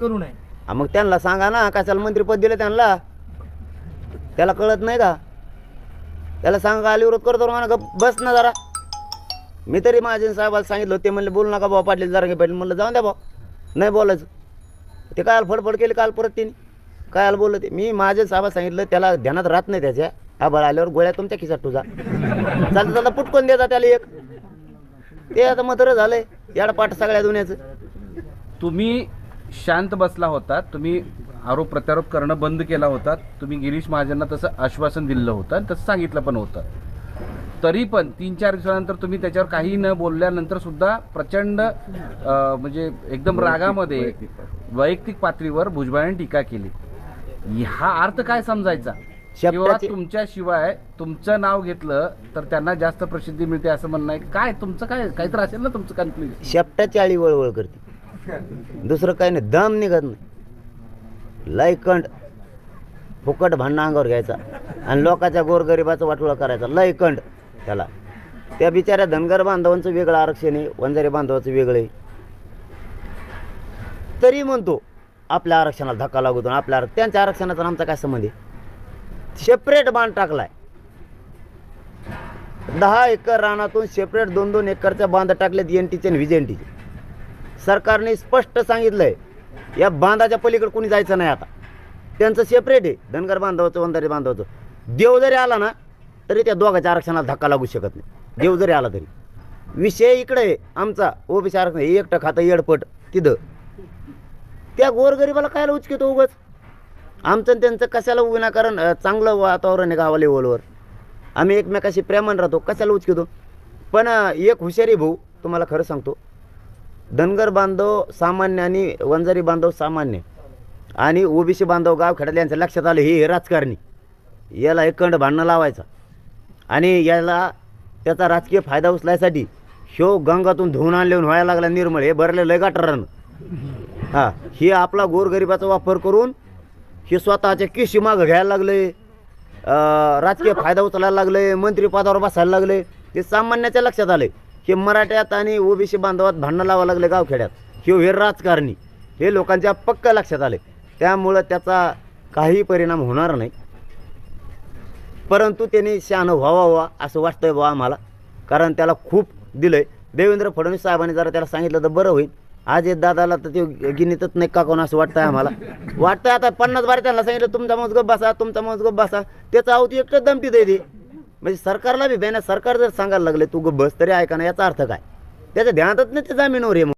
करू नये. हा, मग त्यांना सांगा ना कशाला मंत्रीपद दिलं त्यांना? त्याला कळत नाही का? त्याला सांगा आली विरोध करतो म्हणा बस ना जरा. मी तरी माझ्या साहेबाला सांगितलं ते म्हणले बोलू नका भाऊ पाटील जरा पाटील. म्हणलं जाऊन द्या भाऊ. नाही बोलायचं. ते काय फडफड केली काल परत तिने. काय बोललं ते. मी माझ्या साहेबाला सांगितलं त्याला ध्यानात राहत नाही त्याच्या. आभाळ आल्यावर गोळ्या तुमच्या खिशात तुझा चालतं चालतं पुटकून देता त्याला एक. ते आता मत्र झालंय. याड पाठ सगळ्या दुनियाचं. तुम्ही शांत बसला होता. तुम्ही आरोप प्रत्यारोप करणं बंद केला होता. तुम्ही गिरीश महाजनना तसं आश्वासन दिलं होतं आणि तसं सांगितलं पण होतं. तरी पण तीन चार दिवसानंतर तुम्ही त्याच्यावर काही न बोलल्यानंतर सुद्धा प्रचंड म्हणजे एकदम रागामध्ये वैयक्तिक पातळीवर. भुजबळांनी टीका केली. हा अर्थ काय समजायचा? किंवा तुमच्याशिवाय तुमचं नाव घेतलं तर त्यांना जास्त प्रसिद्धी मिळते असं म्हणणं आहे. काय तुमचं काय काहीतरी असेल ना तुमचं कन्फ्युजन शेपटाची आळी वळवळ करते. दुसरं काही नाही दम निघत नाही. लयकंड फुकट भांडणं अंगावर घ्यायचा आणि लोकाच्या गोरगरिबाचं वाटोळा करायचा. लयकंड त्याला. त्या बिचाऱ्या धनगर बांधवांचं वेगळं आरक्षण आहे वंजारी बांधवाचं वेगळं आहे. तरी म्हणतो आपल्या आरक्षणाला धक्का लागतो आपल्या त्यांच्या आरक्षणाचा आमचा काय संबंध आहे? सेपरेट बांध टाकलाय. दहा एकर रानातून सेपरेट दोन दोन एकरच्या बांध टाकलेत एन टीचे आणि व्ही टीचे. सरकारने स्पष्ट सांगितलंय या बांधाच्या पलीकडे कोणी जायचं नाही आता. त्यांचं सेपरेट आहे धनगर बांधवाचं वंधारी बांधवाचं. देव जरी आला ना तरी त्या दोघांच्या आरक्षणाला धक्का लागू शकत नाही. देव जरी आला तरी. विषय इकडे आहे आमचा ओबीसी आरक्षण हे एकटं खातं येडपट तिथं. त्या गोरगरीबाला कायला उचकितो उगच? आमचं आणि त्यांचं कशाला विनाकारण चांगलं वातावरण आहे गावा लेवलवर? आम्ही एकमेकाशी प्रेमान राहतो कशाला उचकेतो? पण एक हुशारी भाऊ तुम्हाला खरं सांगतो धनगर बांधव सामान्य आणि वंजारी बांधव सामान्य. आणि ओबीसी बांधव गाव खेड्यात यांच्या लक्षात आलं हे हे राजकारणी. याला एक कंड भांडणं लावायचा. आणि याला त्याचा राजकीय फायदा उचलायसाठी शो गंगातून धुवून आणलेऊन व्हायला लागला निर्मळ. हे भरलेलं आहे गटारानं. हां हे आपला गोरगरिबाचा वापर करून हे स्वतःच्या केशी मागं घ्यायला लागले राजकीय फायदा उचलायला लागले मंत्रीपदावर बसायला लागले हे सामान्याच्या लक्षात आले हे मराठ्यात आणि ओबीसी बांधवात भांडणं लावा लागले गावखेड्यात. हे हे राजकारणी. हे लोकांच्या पक्क लक्षात आले. त्यामुळं त्याचा काही परिणाम होणार नाही. परंतु त्यांनी शहाणं व्हावा व्हावा असं वाटतंय बा आम्हाला. कारण त्याला खूप दिलंय. देवेंद्र फडणवीस साहेबांनी जरा त्याला सांगितलं तर बरं होईल. आज एक दादाला तर ते गिनीतच नाही का कोण असं वाटतंय आम्हाला. वाटतंय आता पन्नास बारा त्यांना सांगितलं तुमचा मौज बसा तुमचा मौज बसा. त्याचा अवती एकटंच दमती दे दे म्हणजे सरकारला बी बेना सरकार जर सांगायला लागले तू बस तरी ऐका ना याचा अर्थ काय त्याच्या ध्यानातच नाही ते जामीनवर हे मग.